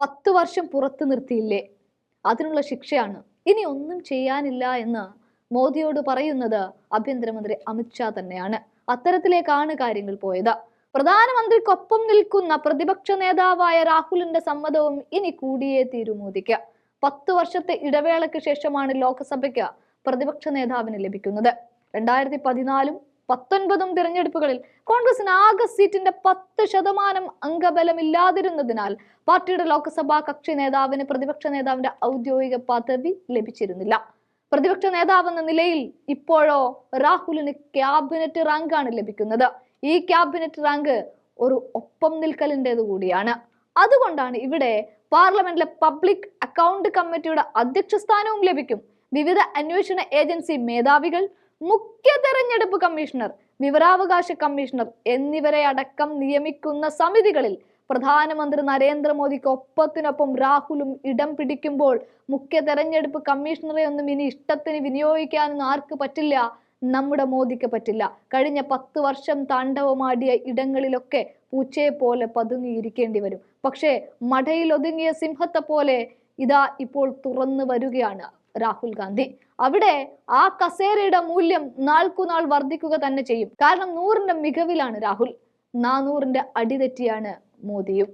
പത്ത് വർഷം പുറത്തു നിർത്തിയില്ലേ? അതിനുള്ള ശിക്ഷയാണ്. ഇനി ഒന്നും ചെയ്യാനില്ല എന്ന് മോദിയോട് പറയുന്നത് ആഭ്യന്തരമന്ത്രി അമിത്ഷാ തന്നെയാണ്. അത്തരത്തിലേക്കാണ് കാര്യങ്ങൾ പോയത്. പ്രധാനമന്ത്രിക്കൊപ്പം നിൽക്കുന്ന പ്രതിപക്ഷ നേതാവായ രാഹുലിന്റെ സമ്മതവും ഇനി കൂടിയേ തീരൂ മോദിക്ക്. പത്ത് വർഷത്തെ ഇടവേളയ്ക്ക് ശേഷമാണ് ലോക്സഭയ്ക്ക് പ്രതിപക്ഷ നേതാവിന് ലഭിക്കുന്നത്. രണ്ടായിരത്തി പതിനാലും പത്തൊൻപതും തിരഞ്ഞെടുപ്പുകളിൽ കോൺഗ്രസിന് ആകെ സീറ്റിന്റെ പത്ത് ശതമാനം അംഗബലമില്ലാതിരുന്നതിനാൽ പാർട്ടിയുടെ ലോക്സഭാ കക്ഷി നേതാവിന് പ്രതിപക്ഷ നേതാവിന്റെ ഔദ്യോഗിക പദവി ലഭിച്ചിരുന്നില്ല. പ്രതിപക്ഷ നേതാവെന്ന നിലയിൽ ഇപ്പോഴോ രാഹുലിന് ക്യാബിനറ്റ് റാങ്കാണ് ലഭിക്കുന്നത്. ഈ ക്യാബിനറ്റ് റാങ്ക് ഒരു ഒപ്പം നിൽക്കലിന്റെത് കൂടിയാണ്. അതുകൊണ്ടാണ് ഇവിടെ പാർലമെന്റിലെ പബ്ലിക് അക്കൗണ്ട് കമ്മിറ്റിയുടെ അധ്യക്ഷ സ്ഥാനവും ലഭിക്കും. വിവിധ അന്വേഷണ ഏജൻസി മേധാവികൾ മുഖ്യ തെരഞ്ഞെടുപ്പ് കമ്മീഷണർ വിവരാവകാശ കമ്മീഷണർ എന്നിവരെ അടക്കം നിയമിക്കുന്ന സമിതികളിൽ പ്രധാനമന്ത്രി നരേന്ദ്രമോദിക്ക് ഒപ്പത്തിനൊപ്പം രാഹുലും ഇടം പിടിക്കുമ്പോൾ മുഖ്യ തെരഞ്ഞെടുപ്പ് കമ്മീഷണറെ ഒന്നും ഇനി ഇഷ്ടത്തിന് വിനിയോഗിക്കാനൊന്നും ആർക്ക് പറ്റില്ല നമ്മുടെ മോദിക്ക് പറ്റില്ല. കഴിഞ്ഞ പത്ത് വർഷം താണ്ഡവമാടിയ ഇടങ്ങളിലൊക്കെ പൂച്ചയെ പോലെ പതുങ്ങിയിരിക്കേണ്ടി വരും. പക്ഷേ മടയിൽ ഒതുങ്ങിയ സിംഹത്തെ പോലെ ഇതാ ഇപ്പോൾ തുറന്നു വരികയാണ്. രാഹുൽ ഗാന്ധി. അവിടെ ആ കസേരയുടെ മൂല്യം നാൾക്കുനാൾ വർദ്ധിക്കുക തന്നെ ചെയ്യും. കാരണം നൂറിന്റെ മികവിലാണ് രാഹുൽ. നാനൂറിന്റെ അടിതെറ്റിയാണ് മോദിയും.